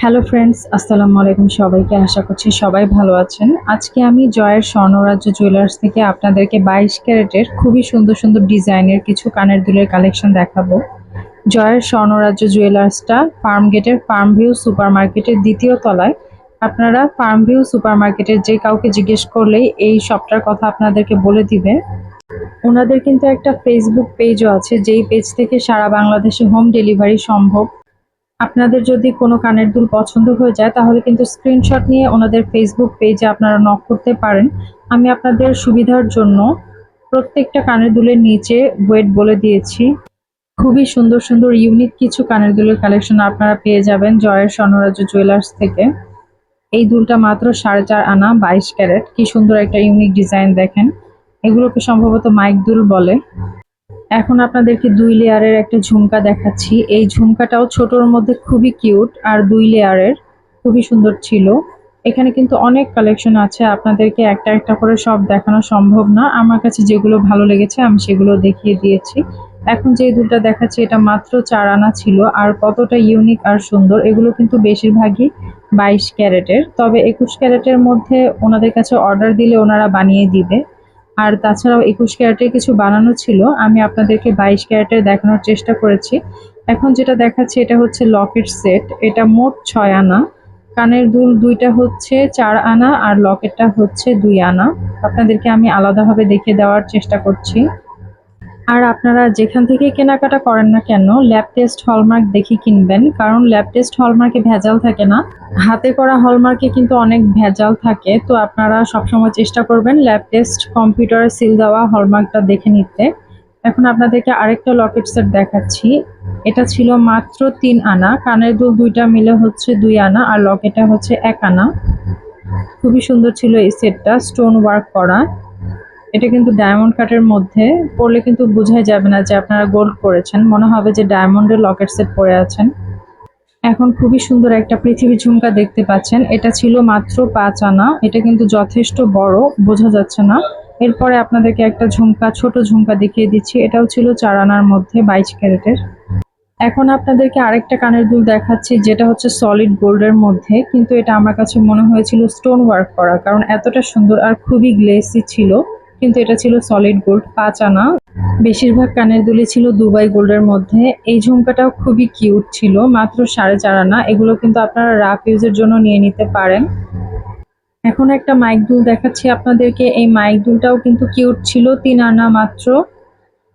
Hello friends আসসালামু আলাইকুম সবাইকে। আশা করছি সবাই ভালো আছেন। আজকে আমি জয়ের স্বর্ণরাজ্য জুয়েলার্স থেকে আপনাদেরকে বাইশ ক্যারেটের খুবই সুন্দর সুন্দর ডিজাইনের কিছু কানের দুলের কালেকশন দেখাবো। জয়ের স্বর্ণরাজ্য জুয়েলার্সটা ফার্ম গেটের ফার্ম ভিউ সুপার মার্কেটের দ্বিতীয় তলায়। আপনারা ফার্ম ভিউ সুপার মার্কেটের যে কাউকে জিজ্ঞেস করলেই এই শপটার কথা আপনাদেরকে বলে দিবে। ওনাদের কিন্তু একটা ফেসবুক পেজও আছে, যেই পেজ থেকে সারা বাংলাদেশে হোম ডেলিভারি সম্ভব। আপনাদের যদি কোনো কানের দুল পছন্দ হয়ে যায়, তাহলে কিন্তু স্ক্রিনশট নিয়ে ওনাদের ফেসবুক পেজে আপনারা নক করতে পারেন। আমি আপনাদের সুবিধার জন্য প্রত্যেকটা কানের দুলের নিচে ওয়েট বলে দিয়েছি। খুবই সুন্দর সুন্দর ইউনিক কিছু কানের দুলের কালেকশন আপনারা পেয়ে যাবেন জয়ের স্বর্ণরাজ্য জুয়েলার্স থেকে। এই দুলটা মাত্র সাড়ে চার আনা, বাইশ ক্যারেট। কি সুন্দর একটা ইউনিক ডিজাইন দেখেন। এগুলোকে সম্ভবত মাইক দুল বলে। এখন আপনাদেরকে দুই লেয়ারের একটা ঝুমকা দেখাচ্ছি। এই ঝুমকাটাও ছোটর মধ্যে খুবই কিউট আর দুই লেয়ারের খুবই সুন্দর ছিল। এখানে কিন্তু অনেক কালেকশন আছে, আপনাদেরকে একটা একটা করে সব দেখানো সম্ভব না। আমার কাছে যেগুলো ভালো লেগেছে আমি সেগুলো দেখিয়ে দিয়েছি। এখন যে দুলটা দেখাচ্ছি এটা মাত্র চার আনা ছিল আর কতটা ইউনিক আর সুন্দর, এগুলো কিন্তু বেশিরভাগই বাইশ ক্যারেটের। তবে একুশ ক্যারেটের মধ্যে ওনাদের কাছে অর্ডার দিলে ওনারা বানিয়ে দিবে। আর তাছাড়াও একুশ ক্যারেটের কিছু বানানো ছিল, আমি আপনাদেরকে বাইশ ক্যারেটের দেখানোর চেষ্টা করেছি। এখন যেটা দেখাচ্ছি, এটা হচ্ছে লকেট সেট। এটা মোট ছয় আনা। কানের দুল দুইটা হচ্ছে চার আনা আর লকেটটা হচ্ছে দুই আনা। আপনাদেরকে আমি আলাদাভাবে দেখিয়ে দেওয়ার চেষ্টা করছি। আর আপনারা যেখান থেকে কেনাকাটা করেন না কেন ল্যাব টেস্ট হলমার্ক দেখে কিনবেন, কারণ ল্যাব টেস্ট হলমার্কে ভেজাল থাকে না। হাতে করা হলমার্কে কিন্তু অনেক ভেজাল থাকে, তো আপনারা সবসময় চেষ্টা করবেন ল্যাব টেস্ট কম্পিউটারে সিল দেওয়া হলমার্কটা দেখে নিতে। এখন আপনাদেরকে আরেকটা লকেট সেট দেখাচ্ছি। এটা ছিল মাত্র তিন আনা, কানের দুল দুইটা মিলে হচ্ছে দুই আনা, আর লকেটটা হচ্ছে এক আনা। খুবই সুন্দর ছিল এই সেটটা স্টোন ওয়ার্ক করা। এটা কিন্তু ডায়মন্ড কাটের মধ্যে পরলে কিন্তু বোঝাই যাবে না যে আপনারা গোল্ড করেছেন মনে হবে যে ডায়মন্ডের লকেট সেট পরে আছেন। এখন খুবই সুন্দর একটা পৃথিবী ঝুমকা দেখতে পাচ্ছেন। এটা ছিল মাত্র পাঁচ আনা। এটা কিন্তু যথেষ্ট বড়, বোঝা যাচ্ছে না। এরপরে আপনাদেরকে একটা ঝুমকা, ছোট ঝুমকা দেখিয়ে দিচ্ছি। এটাও ছিল চার আনার মধ্যে, বাইশ ক্যারেটের। এখন আপনাদেরকে আরেকটা কানের দুল দেখাচ্ছি, যেটা হচ্ছে সলিড গোল্ডের মধ্যে। কিন্তু এটা আমার কাছে মনে হয়েছিল স্টোন ওয়ার্ক করা, কারণ এতটা সুন্দর আর খুবই গ্লেসি ছিল। কিন্তু এটা ছিল সলিড গোল্ড পাঁচ আনা। বেশিরভাগ কানের দুলি ছিল দুবাই গোল্ডের মধ্যে। এই ঝুমকাটাও খুবই কিউট ছিল, মাত্র সাড়ে চার আনা। এগুলো কিন্তু আপনারা রাফ ইউজের জন্য নিয়ে নিতে পারেন। এখন একটা মাইক দুল দেখাচ্ছি আপনাদেরকে। এই মাইক দুলটাও কিন্তু কিউট ছিল, তিন আনা মাত্র।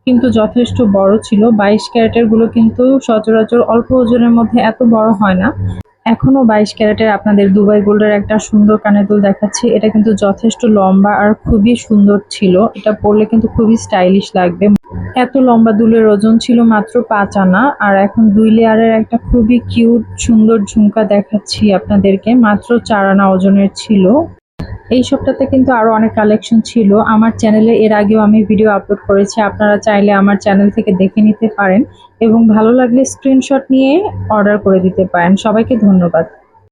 কিন্তু যথেষ্ট বড় ছিল। বাইশ ক্যারেটেরগুলো কিন্তু সচরাচর অল্প ওজনের মধ্যে এত বড় হয় না। এখনও বাইশ ক্যারেটের আপনাদের দুবাই গোল্ডের একটা সুন্দর কানের দুল দেখাচ্ছি। এটা কিন্তু যথেষ্ট লম্বা আর খুবই সুন্দর ছিল। এটা পরলে কিন্তু খুবই স্টাইলিশ লাগবে। এত লম্বা দুলের ওজন ছিল মাত্র পাঁচ আনা আর এখন দুই লেয়ারের একটা খুবই কিউট, সুন্দর ঝুমকা দেখাচ্ছি আপনাদেরকে। মাত্র চার আনা ওজনের ছিল। এই সবটাতে কিন্তু আরও অনেক কালেকশন ছিল। আমার চ্যানেলে এর আগেও আমি ভিডিও আপলোড করেছি। আপনারা চাইলে আমার চ্যানেল থেকে দেখে নিতে পারেন এবং ভালো লাগলে স্ক্রিনশট নিয়ে অর্ডার করে দিতে পারেন। সবাইকে ধন্যবাদ।